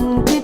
and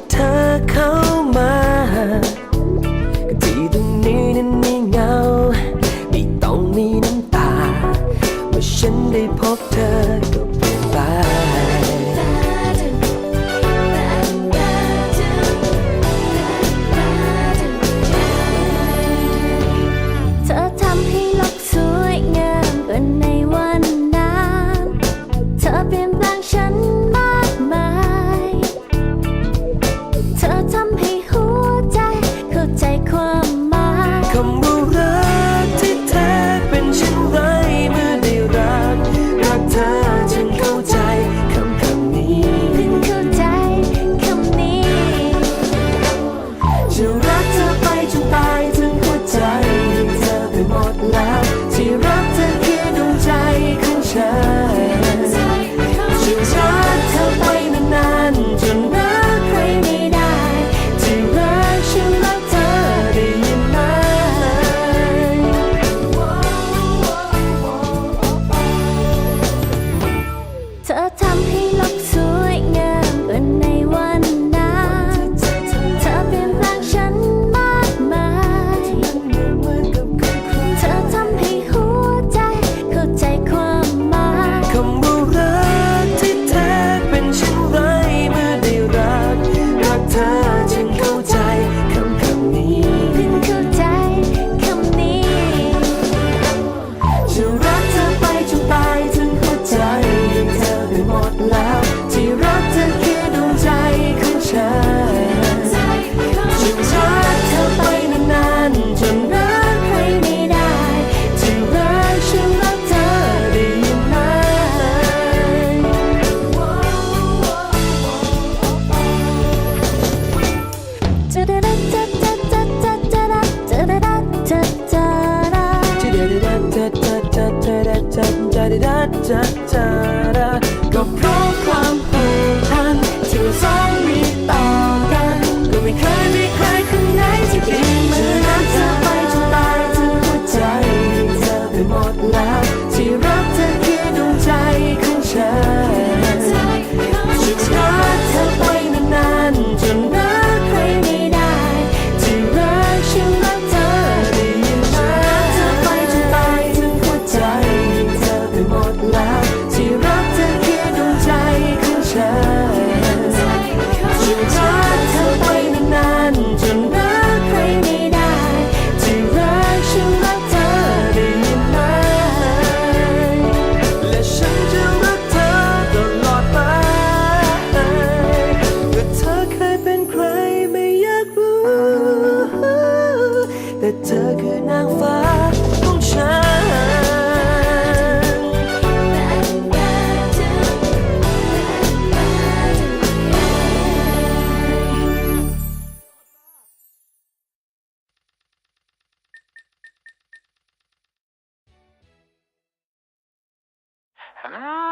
จะเจอรักก็เพราะความผูกพันที่เราสองมีต่อกันก็ไม่เคยมีใครคนไหนที่ดีเหมือนเธอไปจนตายทั้งหัวใจเธอไปหมดแล้วที่รักเธอคือดวงใจของฉันฉันรักเธอไปนานๆจน かな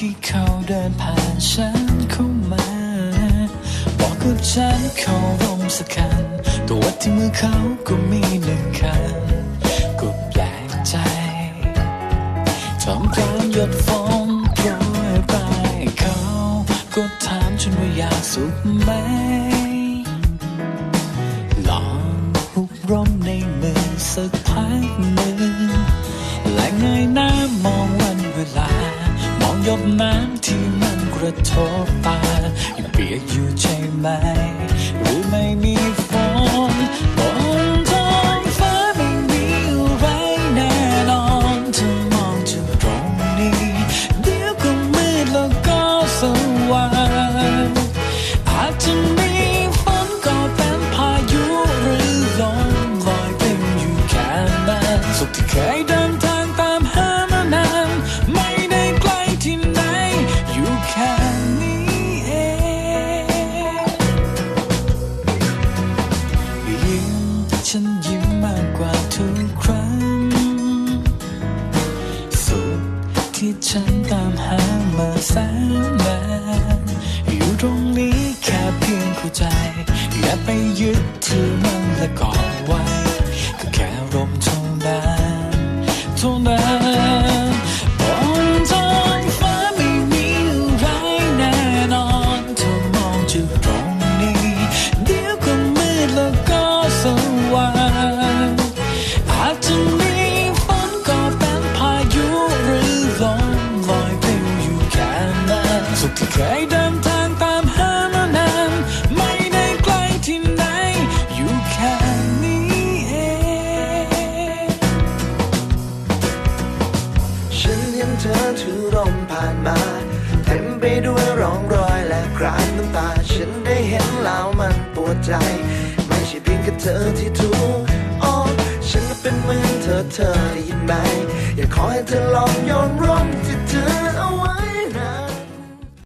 ที่เขาเดินผ่านฉันเข้ามา บอกกับฉันเขาร่มสักคันตัววัดที่มือเขาก็มีหนึ่งคันก็แปลกใจทำกลางหยดฟองโปรยไปเขาก็ถามฉันว่าอยากสุกไหมลองหุบรมในมือสักพักหนึ่งและเงยหน้ามอง น้ำที่มันกระทบตายังเปียกอยู่ใช่ไหม แสนนานอยู่ตรงนี้แค่เพียงเข้าใจ อย่าไปยึดถือมันและกอดไว้ ก็แค่ลมเท่านั้นเท่านั้น ใจ ไม่ใช่เพียงแค่เธอที่ทุกข์อ๋อฉันก็เป็นเหมือนเธอเธอได้ยินไหม อยากขอให้เธอลองยอมร่มที่เธอเอา